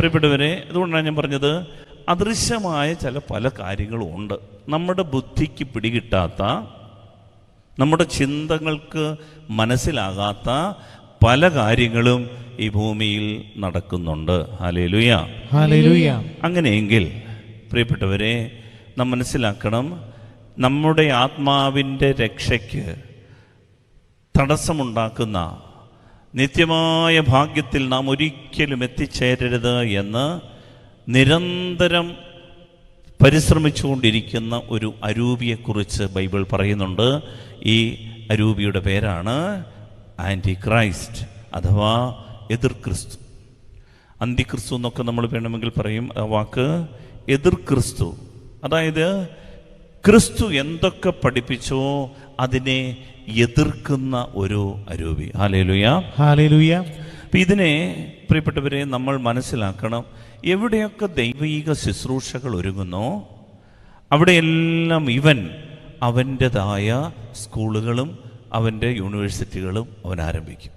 പ്രിയപ്പെട്ടവരെ അതുകൊണ്ടാണ് ഞാൻ പറഞ്ഞത് അദൃശ്യമായ ചില പല കാര്യങ്ങളും ഉണ്ട് നമ്മുടെ ബുദ്ധിക്ക് പിടികിട്ടാത്ത നമ്മുടെ ചിന്തകൾക്ക് മനസ്സിലാകാത്ത പല കാര്യങ്ങളും ഈ ഭൂമിയിൽ നടക്കുന്നുണ്ട്. Hallelujah hallelujah. അങ്ങനെയെങ്കിൽ പ്രിയപ്പെട്ടവരെ നാം മനസ്സിലാക്കണം നമ്മുടെ ആത്മാവിന്റെ രക്ഷയ്ക്ക് തടസ്സമുണ്ടാക്കുന്ന നിത്യമായ ഭാഗ്യത്തിൽ നാം ഒരിക്കലും എത്തിച്ചേരരുത് എന്ന് നിരന്തരം പരിശ്രമിച്ചുകൊണ്ടിരിക്കുന്ന ഒരു അരൂപിയെക്കുറിച്ച് ബൈബിൾ പറയുന്നുണ്ട്. ഈ അരൂപിയുടെ പേരാണ് ആന്റി ക്രൈസ്റ്റ് അഥവാ എതിർ ക്രിസ്തു. അന്തിക്രിസ്തു എന്നൊക്കെ നമ്മൾ വേണമെങ്കിൽ പറയും ആ വാക്ക് എതിർ ക്രിസ്തു. അതായത് ക്രിസ്തു എന്തൊക്കെ പഠിപ്പിച്ചോ അതിനെ എതിർക്കുന്ന ഒരു അരൂപി. ഹാലേലുയ ഹാലേലുയ അപ്പം ഇതിനെ പ്രിയപ്പെട്ടവരെ നമ്മൾ മനസ്സിലാക്കണം എവിടെയൊക്കെ ദൈവീക ശുശ്രൂഷകൾ ഒരുങ്ങുന്നോ അവിടെയെല്ലാം ഇവൻ അവന്റെതായ സ്കൂളുകളും അവന്റെ യൂണിവേഴ്സിറ്റികളും അവൻ ആരംഭിക്കും.